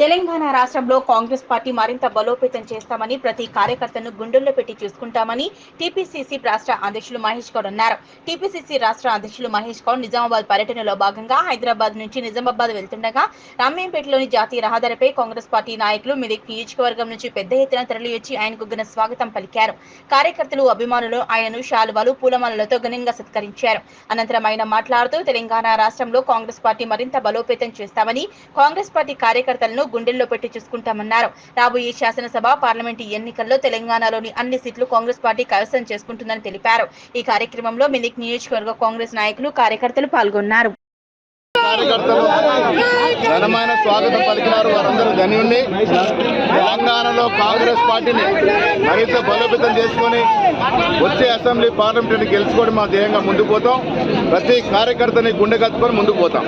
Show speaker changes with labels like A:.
A: తెలంగాణ రాష్ట్రంలో కాంగ్రెస్ పార్టీ మరింత బలోపేతం చేస్తామని ప్రతి కార్యకర్తను గుండెల్లో పెట్టి చూసుకుంటామని టీపీసీసీ రాష్ట్ర అధ్యక్షులు మహేష్ గౌడ్ అన్నారు. టీపీసీసీ రాష్ట్ర అధ్యక్షులు మహేష్ గౌడ్ నిజామాబాద్ పర్యటనలో భాగంగా హైదరాబాద్ నుంచి నిజామాబాద్ వెళ్తుండగా రామ్యంపేటలోని జాతీయ రహదారిపై కాంగ్రెస్ పార్టీ నాయకులు మెదక్ నియోజకవర్గం నుంచి పెద్ద ఎత్తున తరలివచ్చి ఆయనకు ఘన స్వాగతం పలికారు. కార్యకర్తలు అభిమానులు ఆయనను శాలువాలు పూలమాలలతో ఘనంగా సత్కరించారు. అనంతరం ఆయన మాట్లాడుతూ తెలంగాణ రాష్ట్రంలో కాంగ్రెస్ పార్టీ మరింత బలోపేతం చేస్తామని కాంగ్రెస్ పార్టీ కార్యకర్తలను గుండెల్లో పెట్టి చూసుకుంటామన్నారు. రాబోయే శాసనసభ పార్లమెంటు ఎన్నికల్లో తెలంగాణలోని అన్ని సీట్లు కాంగ్రెస్ పార్టీ కైవసం చేసుకుంటుందని తెలిపారు. ఈ కార్యక్రమంలో మినిక్ నియోజకవర్గ కాంగ్రెస్ నాయకులు కార్యకర్తలు పాల్గొన్నారు.
B: కార్యకర్తలు ఘనమైన స్వాగతం పలికినారు వారందరూ ధన్యుణ్ణి. తెలంగాణలో కాంగ్రెస్ పార్టీని మరింత బలోపేతం చేసుకొని వచ్చే అసెంబ్లీ పార్లమెంట్ గెలుచుకొని మా ధ్యేయంగా ముందుకు పోతాం. ప్రతి కార్యకర్తని గుండె కత్తుకొని ముందుకు పోతాం.